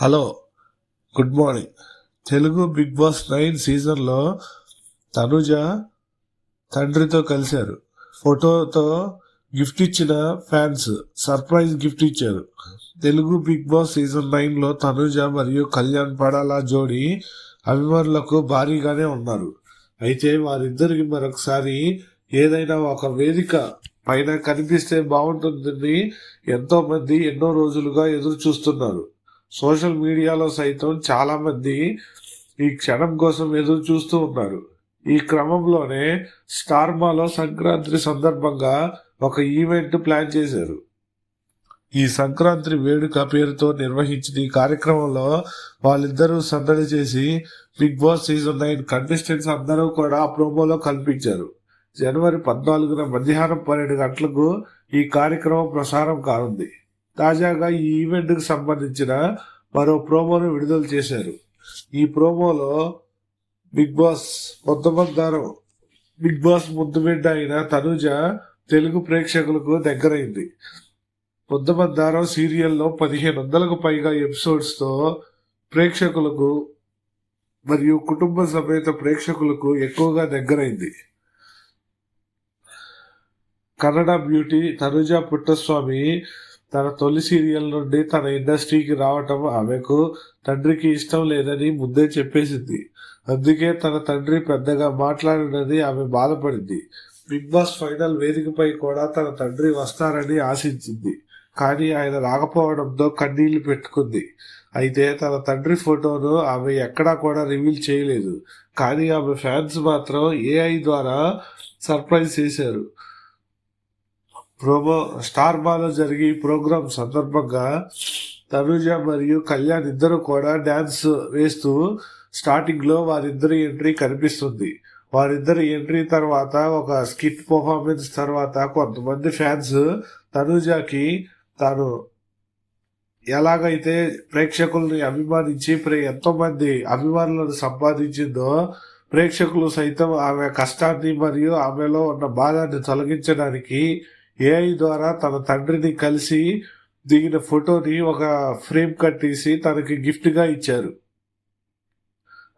Hello good morning. Telugu Bigg Boss nine సీజన్లో తనుజ తండ్రితో కలిశారు. ఫోటోతో గిఫ్ట్ ఇచ్చిన ఫ్యాన్స్ సర్ప్రైజ్ గిఫ్ట్ ఇచ్చారు. తెలుగు బిగ్ బాస్ సీజన్ నైన్లో తనుజ మరియు కళ్యాణ్ పడాలా జోడి అభిమానులకు భారీగానే ఉన్నారు. అయితే వారిద్దరికి మరొకసారి ఏదైనా ఒక వేదిక పైన కనిపిస్తే బాగుంటుందని ఎంతోమంది ఎన్నో రోజులుగా ఎదురు చూస్తున్నారు సోషల్ మీడియాలో సైతం చాలా మంది ఈ క్షణం కోసం ఎదురు చూస్తూ ఉన్నారు. ఈ క్రమంలోనే స్టార్మాలో సంక్రాంతి సందర్భంగా ఒక ఈవెంట్ ప్లాన్ చేశారు. ఈ సంక్రాంతి వేడుక పేరుతో నిర్వహించిన ఈ కార్యక్రమంలో వాళ్ళిద్దరూ సందడి చేసి Bigg Boss season nine contestants అందరూ కూడా ఆ ప్రోమోలో కల్పించారు. జనవరి పద్నాలుగున మధ్యాహ్నం పన్నెండు గంటలకు ఈ కార్యక్రమం ప్రసారం కానుంది. తాజాగా ఈ ఈవెంట్కి సంబంధించిన మరో ప్రోమోను విడుదల చేశారు. ఈ ప్రోమోలో బిగ్ బాస్ మొత్తమందారం బిగ్ బాస్ ముద్దుబిడ్డ అయిన తనుజ తెలుగు ప్రేక్షకులకు దగ్గరైంది. ముద్దమందారం సీరియల్లో పదిహేను వందలకు పైగా ఎపిసోడ్స్తో ప్రేక్షకులకు మరియు కుటుంబ సమేత ప్రేక్షకులకు ఎక్కువగా దగ్గరైంది. కన్నడ బ్యూటీ తనుజ పుట్టస్వామి తన తొలి సీరియల్ నుండి తన ఇండస్ట్రీకి రావటం ఆమెకు తండ్రికి ఇష్టం లేదని ముందే చెప్పేసింది. అందుకే తన తండ్రి పెద్దగా మాట్లాడినది ఆమె బాధపడింది. బిగ్ బాస్ ఫైనల్ వేదికపై కూడా తన తండ్రి వస్తారని ఆశించింది. కానీ ఆయన రాకపోవడంతో కన్నీళ్ళు పెట్టుకుంది. అయితే తన తండ్రి ఫోటోను ఆమె ఎక్కడా కూడా రివీల్ చేయలేదు. కానీ ఆమె ఫ్యాన్స్ మాత్రం ఏఐ ద్వారా సర్ప్రైజ్ చేశారు. ప్రోమో స్టార్ మాలో జరిగే ఈ ప్రోగ్రాం సందర్భంగా తనుజ మరియు కళ్యాణ్ ఇద్దరు కూడా డ్యాన్స్ వేస్తూ స్టార్టింగ్లో వారిద్దరి ఎంట్రీ కనిపిస్తుంది. వారిద్దరి ఎంట్రీ తర్వాత ఒక స్కిట్ పర్ఫార్మెన్స్ తర్వాత కొంతమంది ఫ్యాన్స్ తనుజకి తాను ఎలాగైతే ప్రేక్షకుల్ని అభిమానించి ప్రే- ఎంతో మంది అభిమానులను సంపాదించిందో ప్రేక్షకులు సైతం ఆమె కష్టాన్ని మరియు ఆమెలో ఉన్న బాధాన్ని తొలగించడానికి ఏఐ ద్వారా తన తండ్రిని కలిసి దిగిన ఫోటోని ఒక ఫ్రేమ్ కట్టేసి తనకి గిఫ్ట్గా ఇచ్చారు.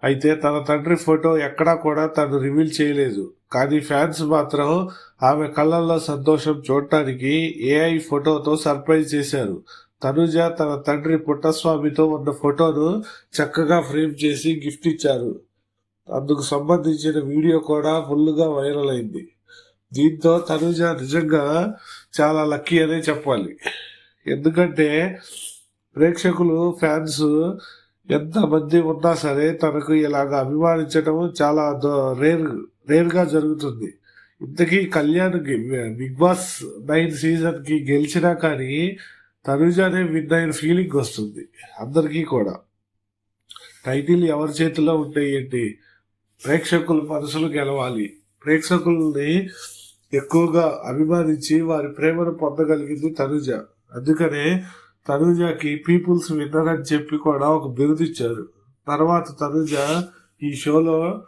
అయితే తన తండ్రి ఫోటో ఎక్కడా కూడా తను రివీల్ చేయలేదు. కానీ ఫ్యాన్స్ మాత్రం ఆమె కళ్ళల్లో సంతోషం చూడటానికి ఏఐ ఫోటోతో సర్ప్రైజ్ చేశారు. తనుజ తన తండ్రి పుట్టస్వామితో ఉన్న ఫోటోను చక్కగా ఫ్రేమ్ చేసి గిఫ్ట్ ఇచ్చారు. అందుకు సంబంధించిన వీడియో కూడా ఫుల్గా వైరల్ అయింది. దీంతో తనుజ నిజంగా చాలా లక్కీ అనే చెప్పాలి. ఎందుకంటే ప్రేక్షకులు ఫ్యాన్స్ ఎంతమంది ఉన్నా సరే తనకు ఇలాగ అభిమానించడం చాలా రేర్ రేర్గా జరుగుతుంది. ఇంతకీ కళ్యాణ్ బిగ్ బాస్ నైన్ సీజన్కి గెలిచినా కానీ తనుజానే విన్ అయిన ఫీలింగ్ వస్తుంది అందరికీ కూడా. టైటిల్ ఎవరి చేతిలో ఉంటాయి ఏంటి? ప్రేక్షకుల మనసులు గెలవాలి. ప్రేక్షకుల్ని ఎక్కువగా అభిమానించి వారి ప్రేమను పొందగలిగింది తనుజ. అందుకనే తనుజకి పీపుల్స్ విన్నర్ అని చెప్పి కూడా ఒక బిరుదు ఇచ్చారు. తర్వాత తనుజ ఈ షోలో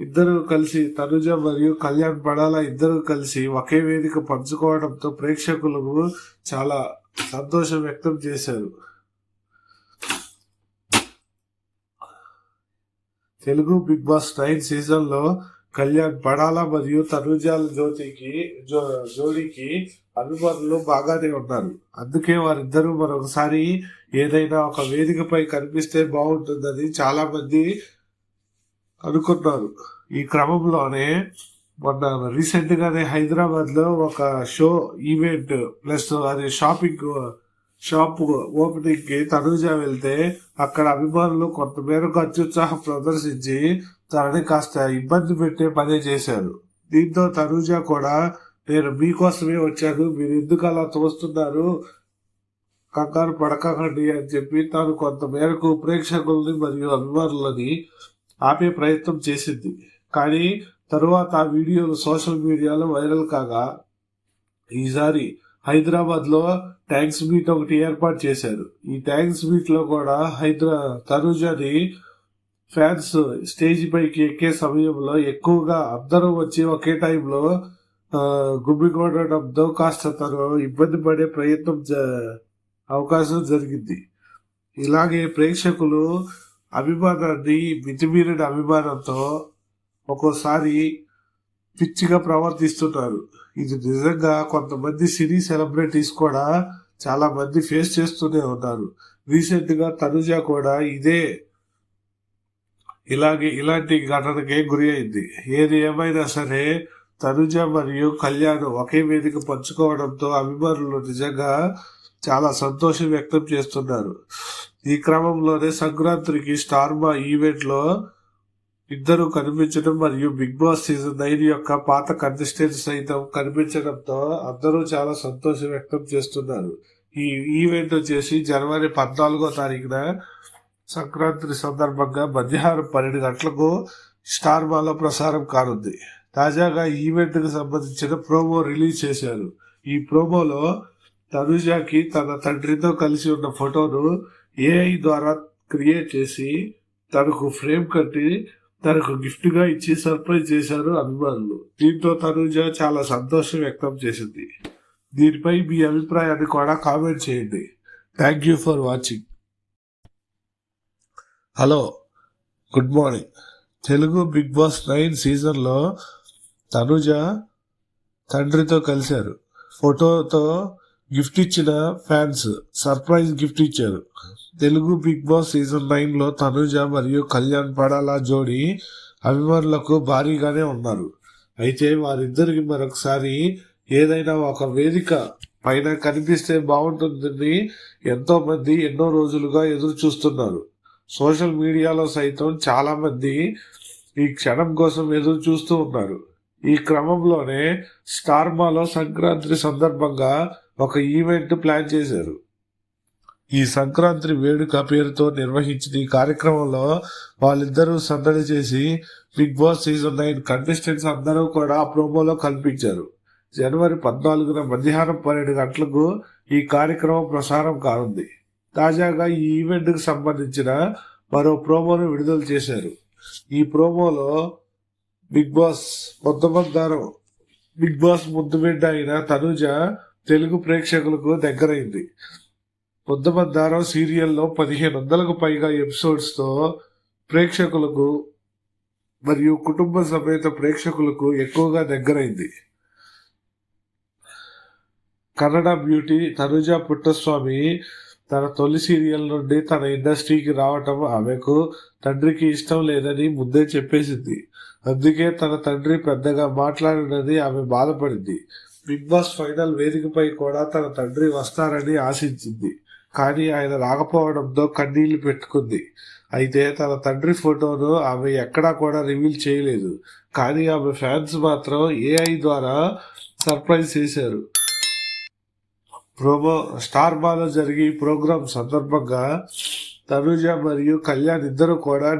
ఇద్దరు కలిసి తనుజ మరియు కళ్యాణ్ పడాల ఇద్దరు కలిసి ఒకే వేదిక పంచుకోవడంతో ప్రేక్షకులకు చాలా సంతోషం వ్యక్తం చేశారు. తెలుగు బిగ్ బాస్ నైన్ సీజన్లో కళ్యాణ్ పడాల మరియు తనుజాల జ్యోతికి జో- జోడీకి అభిమానులు బాగానే ఉన్నారు. అందుకే వారిద్దరూ మరొకసారి ఏదైనా ఒక వేదికపై కనిపిస్తే బాగుంటుందని చాలా మంది అనుకున్నారు. ఈ క్రమంలోనే మొన్న రీసెంట్ గానే హైదరాబాద్లో ఒక షో ఈవెంట్ ప్లస్ అదే షాపింగ్ షాప్ ఓపెనింగ్కి తనుజ వెళ్తే అక్కడ అభిమానులు కొంతమేరకు అత్యుత్సాహం ప్రదర్శించి తనని కాస్త ఇబ్బంది పెట్టే పనే చేశారు. దీంతో తనుజ కూడా నేను మీకోసమే వచ్చాను మీరు ఎందుకు అలా తోస్తున్నారు? కంగారు పడకండి అని చెప్పి తాను కొంత మేరకు ప్రేక్షకుల్ని మరియు అభిమానులని ఆపే ప్రయత్నం చేసింది. కానీ తరువాత ఆ వీడియోలు సోషల్ మీడియాలో వైరల్ కాగా ఈసారి హైదరాబాద్లో ట్యాంక్స్ మీట్ ఒకటి ఏర్పాటు చేశారు. ఈ ట్యాంక్స్ మీట్లో కూడా హైదరా తనుజని ఫ్యాన్స్ స్టేజ్ పైకి ఎక్కే సమయంలో ఎక్కువగా అందరూ వచ్చి ఒకే టైంలో గుమ్మికొడడంతో కాస్త తను ఇబ్బంది పడే ప్రయత్నం జ- అవకాశం జరిగింది. ఇలాగే ప్రేక్షకులు అభిమానాన్ని మితిమీరిన అభిమానంతో ఒక్కోసారి పిచ్చిగా ప్రవర్తిస్తున్నారు ఇది నిజంగా కొంతమంది సినీ సెలబ్రిటీస్ కూడా చాలా మంది ఫేస్ చేస్తూనే ఉన్నారు. రీసెంట్గా తనుజ కూడా ఇదే ఇలాగే ఇలాంటి ఘటనకే గురి అయింది. ఏది ఏమైనా సరే తనుజ మరియు కళ్యాణ్ ఒకే వేదిక పంచుకోవడంతో అభిమానులు నిజంగా చాలా సంతోషం వ్యక్తం చేస్తున్నారు. ఈ క్రమంలోనే సంక్రాంతికి స్టార్ మా ఈవెంట్లో ఇద్దరు కనిపించడం మరియు బిగ్ బాస్ సీజన్ నైన్ యొక్క పాత కంటెస్టెంట్స్ సైతం కనిపించడంతో అందరూ చాలా సంతోషం వ్యక్తం చేస్తున్నారు. ఈ ఈవెంట్ వచ్చేసి జనవరి పద్నాలుగో తారీఖున సంక్రాంతి సందర్భంగా మధ్యాహ్నం పన్నెండు గంటలకు స్టార్ మాలో ప్రసారం కానుంది. తాజాగా ఈవెంట్కి ఈవెంట్కు సంబంధించిన ప్రోమో రిలీజ్ చేశారు. ఈ ప్రోమోలో తనుజాకి తన తండ్రితో కలిసి ఉన్న ఫోటోను ఏఐ ద్వారా క్రియేట్ చేసి తనకు ఫ్రేమ్ కట్టి తనకు గిఫ్ట్గా ఇచ్చి సర్ప్రైజ్ చేశారు అభిమానులు. దీంతో తనుజ చాలా సంతోషం వ్యక్తం చేసింది. దీనిపై మీ అభిప్రాయాన్ని కూడా కామెంట్ చేయండి. Thank you for watching. Hello good morning. Telugu Bigg Boss nine సీజన్లో తనుజ తండ్రితో కలిశారు. ఫోటోతో గిఫ్ట్ ఇచ్చిన ఫ్యాన్స్ సర్ప్రైజ్ గిఫ్ట్ ఇచ్చారు. తెలుగు బిగ్ బాస్ సీజన్ నైన్లో తనుజ మరియు కళ్యాణ్ పడాలా జోడి అభిమానులకు భారీగానే ఉన్నారు. అయితే వారిద్దరికి మరొకసారి ఏదైనా ఒక వేదిక పైన కనిపిస్తే బాగుంటుందని ఎంతోమంది ఎన్నో రోజులుగా ఎదురు చూస్తున్నారు సోషల్ మీడియాలో సైతం చాలా మంది ఈ క్షణం కోసం ఎదురు చూస్తూ ఉన్నారు. ఈ క్రమంలోనే స్టార్మాలో సంక్రాంతి సందర్భంగా ఒక ఈవెంట్ ప్లాన్ చేశారు. ఈ సంక్రాంతి వేడుక పేరుతో నిర్వహించిన ఈ కార్యక్రమంలో వాళ్ళిద్దరూ సందడి చేసి Bigg Boss season nine contestants అందరూ కూడా ఆ ప్రోమోలో కల్పించారు. జనవరి పద్నాలుగున మధ్యాహ్నం పన్నెండు గంటలకు ఈ కార్యక్రమం ప్రసారం కానుంది. తాజాగా ఈ ఈవెంట్కు సంబంధించిన మరో ప్రోమోను విడుదల చేశారు. ఈ ప్రోమోలో బిగ్ బాస్ మొత్తమందారం బిగ్ బాస్ ముద్దుబిడ్డ అయిన తనుజ తెలుగు ప్రేక్షకులకు దగ్గరైంది. పొద్దమందారం సీరియల్లో పదిహేను వందలకు పైగా ఎపిసోడ్స్తో ప్రేక్షకులకు మరియు కుటుంబ సమేత ప్రేక్షకులకు ఎక్కువగా దగ్గరైంది. కన్నడ బ్యూటీ తనుజ పుట్టస్వామి తన తొలి సీరియల్ నుండి తన ఇండస్ట్రీకి రావటం ఆమెకు తండ్రికి ఇష్టం లేదని ముందే చెప్పేసింది. అందుకే తన తండ్రి పెద్దగా మాట్లాడినది ఆమె బాధపడింది. బిగ్ బాస్ ఫైనల్ వేదికపై కూడా తన తండ్రి వస్తారని ఆశించింది. కానీ ఆయన రాకపోవడంతో కన్నీళ్ళు పెట్టుకుంది. అయితే తన తండ్రి ఫోటోను ఆమె ఎక్కడా కూడా రివీల్ చేయలేదు. కానీ ఆమె ఫ్యాన్స్ మాత్రం ఏఐ ద్వారా సర్ప్రైజ్ చేశారు. ప్రోమో స్టార్ మాలో జరిగే ఈ ప్రోగ్రాం సందర్భంగా తనుజ మరియు కళ్యాణ్ ఇద్దరు కూడా